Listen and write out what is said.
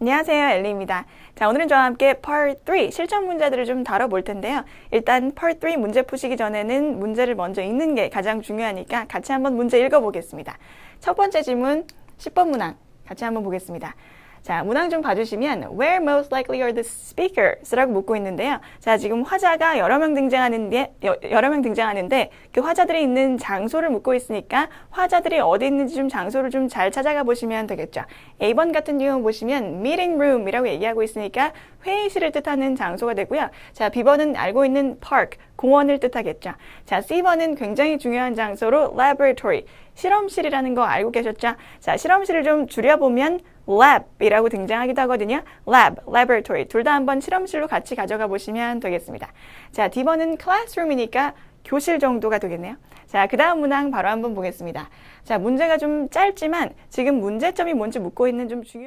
안녕하세요. 엘리입니다. 자, 오늘은 저와 함께 Part 3 실전 문제들을 좀 다뤄볼 텐데요. 일단 Part 3 문제 푸시기 전에는 문제를 먼저 읽는 게 가장 중요하니까 같이 한번 문제 읽어보겠습니다. 첫 번째 질문 10번 문항 같이 한번 보겠습니다. 자, 문항 좀 봐주시면 Where most likely are the speakers? 라고 묻고 있는데요. 자, 지금 화자가 여러 명 등장하는데, 여, 여러 명 등장하는데 그 화자들이 있는 장소를 묻고 있으니까 화자들이 어디 있는지 좀 장소를 좀 잘 찾아가 보시면 되겠죠. A번 같은 경우 보시면 meeting room이라고 얘기하고 있으니까 회의실을 뜻하는 장소가 되고요. 자, B번은 알고 있는 park, 공원을 뜻하겠죠. 자, C번은 굉장히 중요한 장소로 laboratory, 실험실이라는 거 알고 계셨죠? 자, 실험실을 좀 줄여보면 lab이라고 등장하기도 하거든요. lab, laboratory 둘 다 한번 실험실로 같이 가져가 보시면 되겠습니다. 자, D번은 classroom이니까 교실 정도가 되겠네요. 자, 그 다음 문항 바로 한번 보겠습니다. 자, 문제가 좀 짧지만 지금 문제점이 뭔지 묻고 있는 좀 중요한